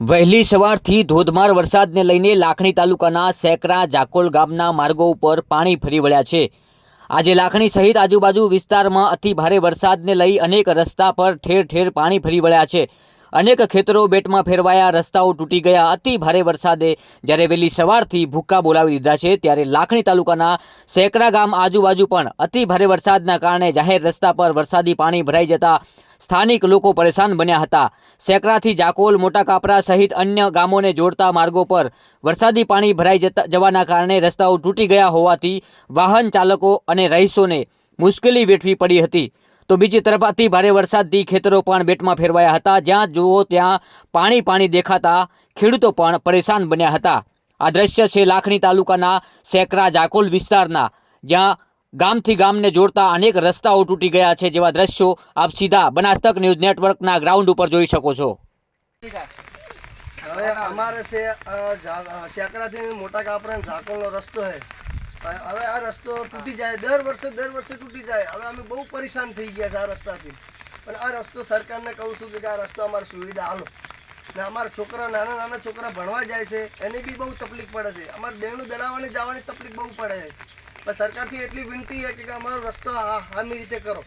વહેલી સવારથી ધોધમાર વરસાદને લઈને લાખણી તાલુકાના સેકરા જાકોલ ગામના માર્ગો ઉપર પાણી ફરી વળ્યા છે. આજે લાખણી સહિત આજુબાજુ વિસ્તારમાં અતિ ભારે વરસાદને લઈ અનેક રસ્તા પર ઠેર ઠેર પાણી ફરી વળ્યા છે. અનેક ખેતરો બેટમાં ફેરવાયા, રસ્તાઓ તૂટી ગયા, અતિ ભારે વરસાદે જ્યારે વહેલી સવારથી ભૂક્કા બોલાવી દીધા છે, ત્યારે લાખણી તાલુકાના સેકરા ગામ આજુબાજુ પણ અતિ ભારે વરસાદના કારણે જાહેર રસ્તા પર વરસાદી પાણી ભરાઈ જતા સ્થાનિક લોકો પરેશાન બન્યા હતા. સેકરાથી જાકોલ મોટા કાપરા સહિત અન્ય ગામોને જોડતા માર્ગો પર વરસાદી પાણી ભરાઈ જતા જવાના કારણે રસ્તાઓ તૂટી ગયા હોવાથી વાહન ચાલકો અને રહીશોને મુશ્કેલી વેઠવી પડી હતી. તો બીજી તરફ અતિ ભારે વરસાદથી ખેતરો પણ બેટમાં ફેરવાયા હતા. જ્યાં જુઓ ત્યાં પાણી પાણી દેખાતા ખેડૂતો પણ પરેશાન બન્યા હતા. આ દ્રશ્ય છે લાખણી તાલુકાના સેકરા જાકોલ વિસ્તારના, જ્યાં ગામથી ગામને જોડતા અનેક રસ્તાઓ તૂટી ગયા છે જેવા દ્રશ્યો આપ સીધા બનાસતક ન્યૂઝ નેટવર્કના ગ્રાઉન્ડ ઉપર જોઈ શકો છો. હવે અમારે છે શેકરાથી મોટા કાપરા ઝાકોલનો રસ્તો છે. હવે આ રસ્તો તૂટી જાય, દર વર્ષે દર વર્ષે તૂટી જાય. હવે અમે બહુ પરેશાન થઈ ગયા છે આ રસ્તાથી. પણ આ રસ્તો સરકારને કહું છું કે આ રસ્તો અમારે સુવિધા હાલો ને અમારા છોકરા, નાના નાના છોકરા ભણવા જાય છે, એને બી બહુ તકલીફ પડે છે. અમારે દેણું દડાવવાની જવાની તકલીફ બહુ પડે છે. પણ સરકારથી એટલી વિનંતી છે કે અમારો રસ્તો હામી રીતે કરો.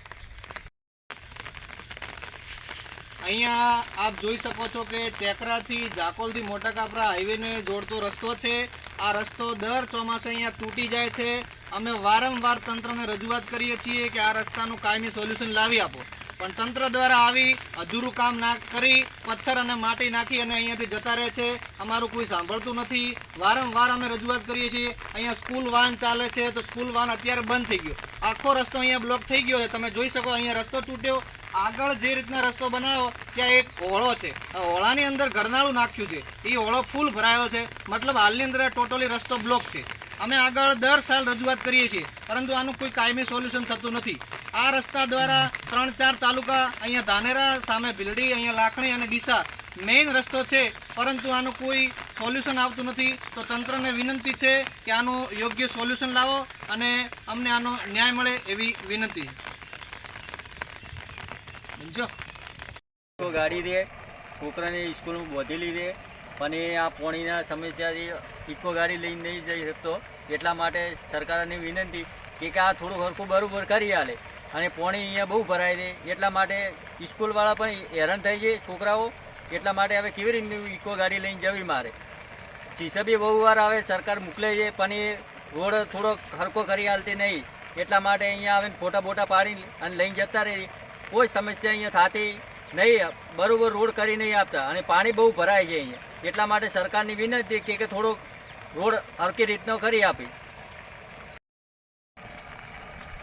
અહીંયા આપ જોઈ શકો છો કે ચેકરાથી જાકોલથી મોટા કાપરા હાઈવેને જોડતો રસ્તો છે. આ રસ્તો દર ચોમાસે અહીંયા તૂટી જાય છે. અમે વારંવાર તંત્રને રજૂઆત કરીએ છીએ કે આ રસ્તાનું કાયમી સોલ્યુશન લાવી આપો. પણ તંત્ર દ્વારા આવી અધૂરું કામ ના કરી, પથ્થર અને માટી નાખી અને અહીંયાથી જતા રહે છે. અમારું કોઈ સાંભળતું નથી. વારંવાર અમે રજૂઆત કરીએ છીએ, અહીંયા સ્કૂલ વાહન ચાલે છે તો સ્કૂલ વાહન અત્યારે બંધ થઈ ગયો. આખો રસ્તો અહીંયા બ્લોક થઈ ગયો છે. તમે જોઈ શકો અહીંયા રસ્તો તૂટ્યો. આગળ જે રીતના રસ્તો બનાવ્યો, ત્યાં એક ઓળો છે. ઓળાની અંદર ઘરનાળું નાખ્યું છે. એ ઓળો ફૂલ ભરાયો છે. મતલબ હાલની અંદર ટોટલી રસ્તો બ્લોક છે. અમે આગળ દર સાલ રજૂઆત કરીએ છીએ, પરંતુ આનું કોઈ કાયમી સોલ્યુશન થતું નથી. આ રસ્તા દ્વારા ત્રણ ચાર તાલુકા અહીંયા ધાનેરા, સામે ભીલડી, અહીંયા લાખણી અને ડીસા મેઇન રસ્તો છે. પરંતુ આનું કોઈ સોલ્યુશન આવતું નથી. તો તંત્રને વિનંતી છે કે આનું યોગ્ય સોલ્યુશન લાવો અને અમને આનો ન્યાય મળે એવી વિનંતી. ગાડી દે, છોકરાને સ્કૂલમાં બોધેલી દે એ આ પોણીના સમસ્યાથી ઇકો ગાડી લઈને નહીં જઈ શકતો. એટલા માટે સરકારને વિનંતી કે આ થોડું હરખું બરાબર કરી આલે. અને પોણી અહીંયા બહુ ભરાય છે. એટલા માટે સ્કૂલવાળા પણ હેરાન થઈ જાય છોકરાઓ. એટલા માટે હવે કેવી રીતે ઇકો ગાડી લઈને જવી મારે? ચીસબી બહુ વાર આવે, સરકાર મોકલે છે, પણ એ રોડ થોડોક હરકો કરી હાલતી નહીં. એટલા માટે અહીંયા આવીને ફોટા બોટા પાડી અને લઈને જતા રહી કોઈ સમસ્યા અહીંયા થતી નહીં. બરાબર રોડ કરી નહીં આપતા. અને પાણી બહુ ભરાય છે અહીંયા. એટલા માટે સરકારની વિનંતી કે થોડોક રોડ હરકી રીતનો કરી આપી.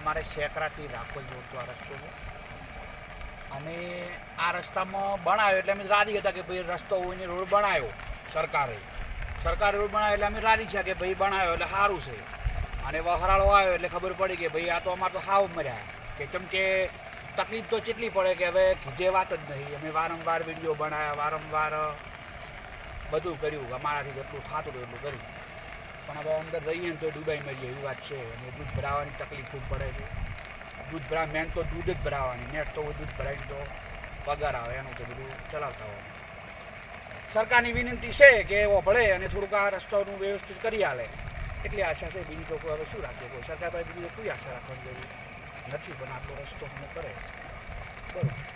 મારે શેકરાથી રાખોલ જોડતો આ રસ્તો છે. અને આ રસ્તામાં બનાવ્યો એટલે અમે રાજી હતા કે ભાઈ રસ્તો હોય ને રોડ બનાવ્યો સરકારે. સરકારે રોડ બનાવ્યો એટલે અમે રાજી છે કે ભાઈ બનાવ્યો એટલે સારું છે. અને વહરાળો આવ્યો એટલે ખબર પડી કે ભાઈ આ તો અમારે તો હાવ મર્યા કે કેમ કે તકલીફ તો કેટલી પડે કે હવે કીધે વાત જ નહીં. અમે વારંવાર વીડિયો બનાવ્યા, વારંવાર બધું કર્યું. અમારાથી જેટલું થતું એટલું કર્યું. પણ હવે અંદર રહીએ ને તો ડૂબાઈ મરીએ એવી વાત છે. અને દૂધ ભરાવાની તકલીફ ખૂબ પડે છે. દૂધ ભરા, મેન તો દૂધ જ ભરાવાની નેટ તો દૂધ ભરાય તો પગાર આવે, એનું તો બધું ચલાવતા હોય. સરકારની વિનંતી છે કે એવો ભળે અને થોડુંક આ રસ્તાનું વ્યવસ્થિત કરી આલે. એટલી આશા છે બીજી તો હવે શું રાખે? કોઈ સરકાર પાસે બીજી કોઈ આશા રાખવાની જરૂર નથી, પણ આટલો રસ્તો અમે કરે. બરોબર.